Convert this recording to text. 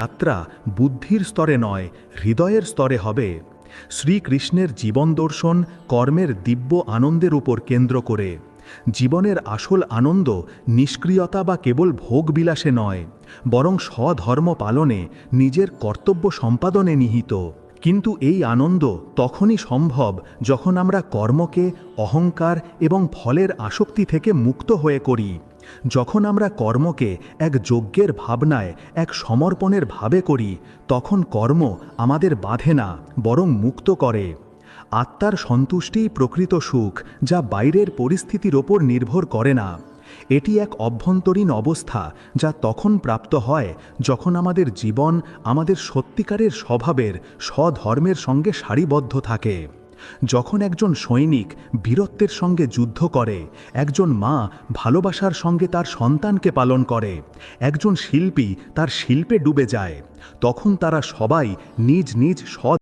যাত্রা বুদ্ধির স্তরে নয়, হৃদয়ের স্তরে হবে। শ্রীকৃষ্ণের জীবন দর্শন কর্মের দিব্য আনন্দের উপর কেন্দ্র করে। জীবনের আসল আনন্দ নিষ্ক্রিয়তা বা কেবল ভোগবিলাসে নয়, বরং স্বধর্ম পালনে, নিজের কর্তব্য সম্পাদনে নিহিত। কিন্তু এই আনন্দ তখনই সম্ভব যখন আমরা কর্মকে, অহংকার এবং ফলের আসক্তি থেকে মুক্ত হয়ে করি। যখন আমরা কর্মকে এক যজ্ঞের ভাবনায়, এক সমর্পণের ভাবে করি, তখন কর্ম আমাদের বাঁধে না, বরং মুক্ত করে। আত্মার সন্তুষ্টিই প্রকৃত সুখ, যা বাইরের পরিস্থিতির ওপর নির্ভর করে না। এটি এক অভ্যন্তরীণ অবস্থা, যা তখন প্রাপ্ত হয় যখন আমাদের জীবন আমাদের সত্যিকারের স্বভাবের, স্বধর্মের সঙ্গে সারিবদ্ধ থাকে। যখন একজন সৈনিক বীরত্বের সঙ্গে যুদ্ধ করে, একজন মা ভালোবাসার সঙ্গে তার সন্তানকে পালন করে, একজন শিল্পী তার শিল্পে ডুবে যায়, তখন তারা সবাই নিজ নিজ সৎ